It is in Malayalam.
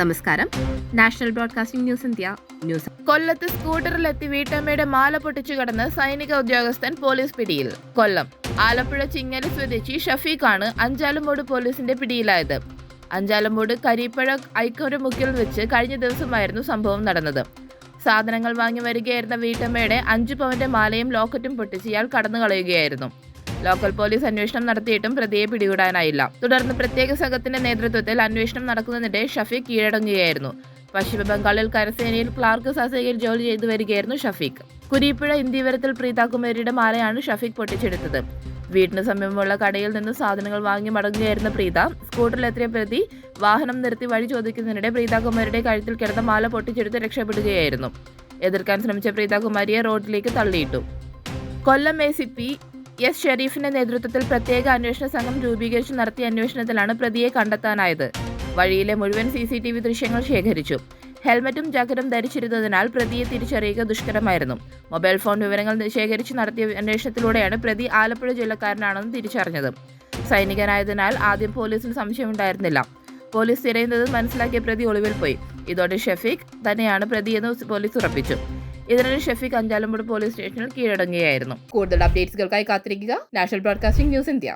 നമസ്കാരം. National broadcasting news India news. കൊല്ലത്ത് സ്കൂട്ടറിലെത്തി വീട്ടമ്മയുടെ മാല പൊട്ടിച്ചു കടന്ന് സൈനിക ഉദ്യോഗസ്ഥൻ പോലീസ് പിടിയിൽ. കൊല്ലം. ആലപ്പുഴ ചിങ്ങലി സ്വദേശി ഷഫീഖാണ് അഞ്ചാലുമോട് പോലീസിന്റെ പിടിയിലായത്. അഞ്ചാലുമൂട് കരിപ്പഴ ഐക്കരമുക്കിൽ വെച്ച് കഴിഞ്ഞ ദിവസമായിരുന്നു സംഭവം നടന്നത്. സാധനങ്ങൾ വാങ്ങി വരികയായിരുന്ന വീട്ടമ്മയുടെ അഞ്ചു പവന്റെ മാലയും ലോക്കറ്റും പൊട്ടിച്ച് ഇയാൾ കടന്നു കളയുകയായിരുന്നു ലോക്കൽ പോലീസ് അന്വേഷണം നടത്തിയിട്ടും പ്രതിയെ പിടികൂടാനായില്ല. തുടർന്ന് പ്രത്യേക സംഘത്തിന്റെ നേതൃത്വത്തിൽ അന്വേഷണം നടക്കുന്നതിനിടെ ഷഫീഖ് കീഴടങ്ങുകയായിരുന്നു. പശ്ചിമ ബംഗാളിൽ കരസേനയിൽ ക്ലാർക്ക് സസേയിൽ ജോലി ചെയ്തു വരികയായിരുന്നു ഷഫീഖ്. കുരിപ്പുഴ ഇന്ത്യവരത്തിൽ പ്രീതാകുമാരിയുടെ മാലയാണ് ഷഫീഖ് പൊട്ടിച്ചെടുത്തത്. വീടിന് സമീപമുള്ള കടയിൽ നിന്ന് സാധനങ്ങൾ വാങ്ങി മടങ്ങുകയായിരുന്ന പ്രീത സ്കൂട്ടറിലെത്തിയ പ്രതി വാഹനം നിർത്തി വഴി ചോദിക്കുന്നതിനിടെ പ്രീതാകുമാരിയുടെ കഴുത്തിൽ കിടന്ന മാല പൊട്ടിച്ചെടുത്ത് രക്ഷപ്പെടുകയായിരുന്നു. എതിർക്കാൻ ശ്രമിച്ച പ്രീതാകുമാരിയെ റോഡിലേക്ക് തള്ളിയിട്ടു. Kollam A C P S ഷെരീഫിന്റെ നേതൃത്വത്തിൽ പ്രത്യേക അന്വേഷണ സംഘം രൂപീകരിച്ച് നടത്തിയ അന്വേഷണത്തിലാണ് പ്രതിയെ കണ്ടെത്താനായത്. വഴിയിലെ മുഴുവൻ സി സി ടി വി ദൃശ്യങ്ങൾ ശേഖരിച്ചു. ഹെൽമറ്റും ജാക്കറ്റും ധരിച്ചിരുന്നതിനാൽ പ്രതിയെ തിരിച്ചറിയുക ദുഷ്കരമായിരുന്നു. മൊബൈൽ ഫോൺ വിവരങ്ങൾ ശേഖരിച്ച് നടത്തിയ അന്വേഷണത്തിലൂടെയാണ് പ്രതി ആലപ്പുഴ ജില്ലക്കാരനാണെന്ന് തിരിച്ചറിഞ്ഞത്. സൈനികനായതിനാൽ ആദ്യം പോലീസിന് സംശയമുണ്ടായിരുന്നില്ല. പോലീസ് തിരയുന്നത് മനസ്സിലാക്കിയ പ്രതി ഒളിവിൽ പോയി. ഇതോടെ ഷെഫീഖ് തന്നെയാണ് പ്രതിയെന്ന് പോലീസ് ഉറപ്പിച്ചു. ഇതിനിടെ ഷഫീഖ് അഞ്ചാലമ്പുഴ പോലീസ് സ്റ്റേഷനിൽ കീഴടങ്ങുകയായിരുന്നു. കൂടുതൽ അപ്ഡേറ്റ്സുകൾക്കായി കാത്തിരിക്കുക. National broadcasting news India.